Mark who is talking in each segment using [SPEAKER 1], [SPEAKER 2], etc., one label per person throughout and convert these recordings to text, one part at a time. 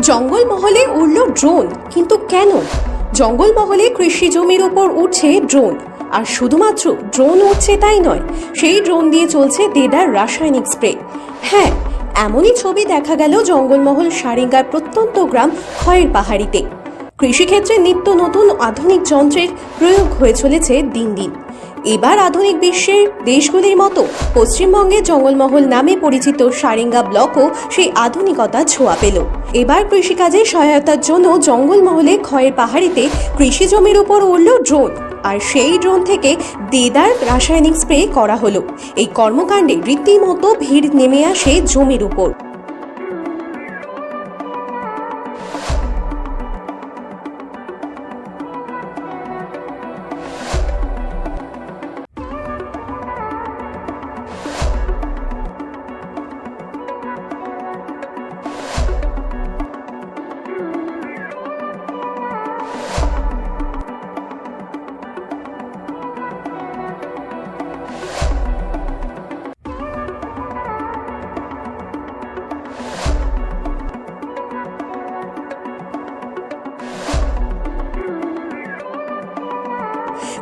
[SPEAKER 1] জঙ্গলমহলে উড়ল drone. কিন্তু কেন? জঙ্গলমহলে কৃষি জমির উপর উঠছে ড্রোন। আর শুধুমাত্র ড্রোন উঠছে তাই নয়, সেই ড্রোন দিয়ে চলছে দেদার রাসায়নিক স্প্রে। হ্যাঁ এমনই ছবি দেখা গেল জঙ্গলমহল সারেঙ্গার প্রত্যন্ত গ্রাম খয়ের পাহাড়িতে। কৃষিক্ষেত্রে নিত্য নতুন আধুনিক যন্ত্রের প্রয়োগ হয়ে চলেছে দিন দিন। এবার আধুনিক বিশ্বের দেশগুলির মতো পশ্চিমবঙ্গে জঙ্গলমহল নামে পরিচিত সারেঙ্গা ব্লকও সেই আধুনিকতা ছোঁয়া পেল। এবার কৃষিকাজে সহায়তার জন্য জঙ্গলমহলে ক্ষয়ের পাহাড়িতে কৃষি জমির উপর উড়ল ড্রোন। আর সেই ড্রোন থেকে দেদার রাসায়নিক স্প্রে করা হলো। এই কর্মকাণ্ডে রীতিমতো ভিড় নেমে আসে জমির উপর।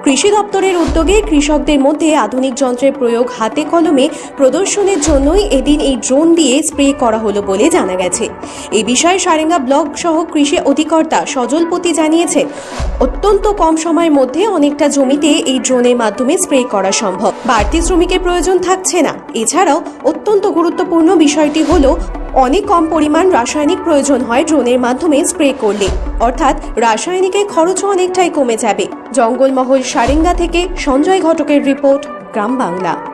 [SPEAKER 1] কৃষি দপ্তরের উদ্যোগে কৃষকদের মধ্যে আধুনিক যন্ত্রের প্রয়োগ হাতে কলমে প্রদর্শনের জন্যই এদিন এই ড্রোন দিয়ে স্প্রে করা হলো বলে জানা গেছে। এ বিষয়ে সারেঙ্গা ব্লক সহ কৃষি অধিকর্তা সজলপতি জানিয়েছেন অত্যন্ত কম সময়ের মধ্যে অনেকটা জমিতে এই ড্রোনের মাধ্যমে স্প্রে করা সম্ভব। বাড়তি শ্রমিকের প্রয়োজন থাকছে না। এছাড়াও অত্যন্ত গুরুত্বপূর্ণ বিষয়টি হলো অনেক কম পরিমাণ রাসায়নিক প্রয়োজন হয় ড্রোনের মাধ্যমে স্প্রে করলে। অর্থাৎ রাসায়নিকের খরচও অনেকটাই কমে যাবে। জঙ্গলমহল সারেঙ্গা থেকে সঞ্জয় ঘটকের রিপোর্ট, গ্রাম বাংলা।